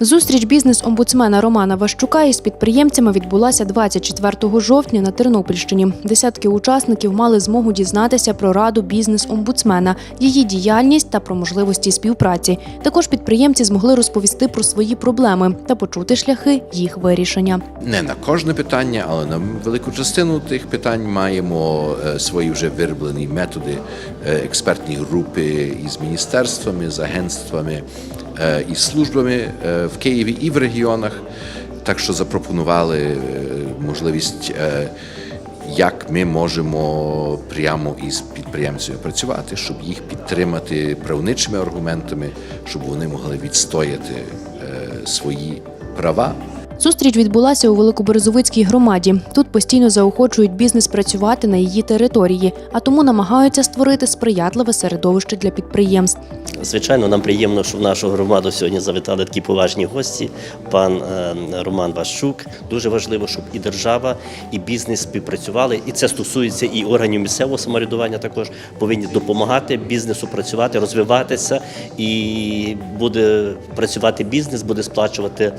Зустріч бізнес-омбудсмена Романа Ващука із підприємцями відбулася 24 жовтня на Тернопільщині. Десятки учасників мали змогу дізнатися про раду бізнес-омбудсмена, її діяльність та про можливості співпраці. Також підприємці змогли розповісти про свої проблеми та почути шляхи їх вирішення. Не на кожне питання, але на велику частину тих питань маємо е, свої вже вироблені методи, е, експертні групи із міністерствами, з агентствами е, і службами е, в Києві і в регіонах. Так що запропонували е, можливість, як ми можемо прямо із підприємцями працювати, щоб їх підтримати правничими аргументами, щоб вони могли відстояти свої права. Зустріч відбулася у Великоберезовицькій громаді. Тут постійно заохочують бізнес працювати на її території, а тому намагаються створити сприятливе середовище для підприємств. Звичайно, нам приємно, що в нашу громаду сьогодні завітали такі поважні гості. Пан е, Роман Ващук. Дуже важливо, щоб і держава, і бізнес співпрацювали. І це стосується і органів місцевого самоврядування. Також повинні допомагати бізнесу працювати, розвиватися. І буде працювати бізнес, буде сплачувати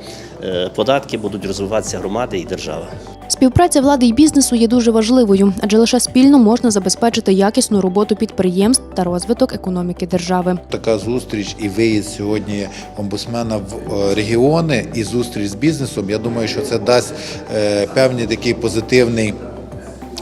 е, податки, будуть розвиватися громади і держава. Співпраця влади і бізнесу є дуже важливою, адже лише спільно можна забезпечити якісну роботу підприємств та розвиток економіки держави. Така зустріч і виїзд сьогодні омбудсмена в е, регіони і зустріч з бізнесом. Я думаю, що це дасть е, певний такий позитивний.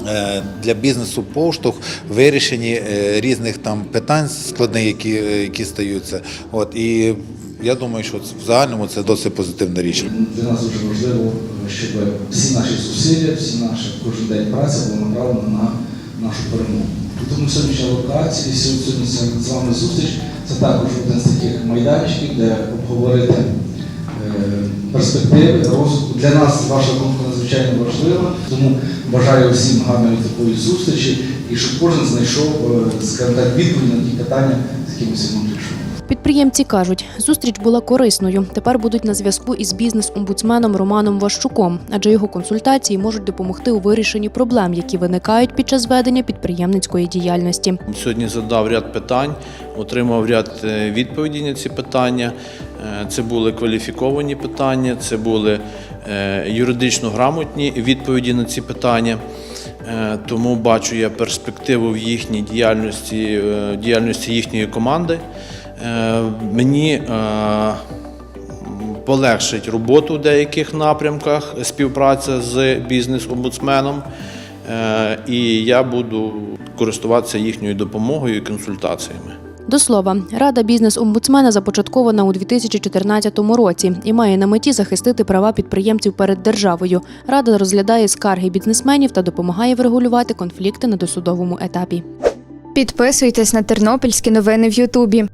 е, Для бізнесу поштовх в вирішенні е, різних там питань складних, які, які стаються. От і я думаю, що в загальному це досить позитивне рішення. Для нас дуже важливо, щоб всі наші зусилля, всі наші кожен день праці були направлені на нашу перемогу. Тому сьогоднішня локація, сьогодні з вами зустріч це також один з таких майданчиків, де обговорити е, перспективи розвитку. Для нас ваша думка надзвичайно важлива, тому бажаю всім гарної такої зустрічі і щоб кожен знайшов, е, скажімо відповідь на ті питання, з якими сьогодні прийшов. Підприємці кажуть, зустріч була корисною. Тепер будуть на зв'язку із бізнес-омбудсменом Романом Ващуком, адже його консультації можуть допомогти у вирішенні проблем, які виникають під час ведення підприємницької діяльності. Сьогодні задав ряд питань, отримав ряд е, відповідей на ці питання. Е, Це були кваліфіковані питання, це були е, юридично грамотні відповіді на ці питання. Тому бачу я перспективу в їхній діяльності, діяльності їхньої команди. Е, Мені е, полегшить роботу в деяких напрямках співпраця з бізнес-омбудсменом. Е, І я буду користуватися їхньою допомогою і консультаціями. До слова, рада бізнес-омбудсмена започаткована у 2014 році і має на меті захистити права підприємців перед державою. Рада розглядає скарги бізнесменів та допомагає врегулювати конфлікти на досудовому етапі. Підписуйтесь на тернопільські новини в Ютубі.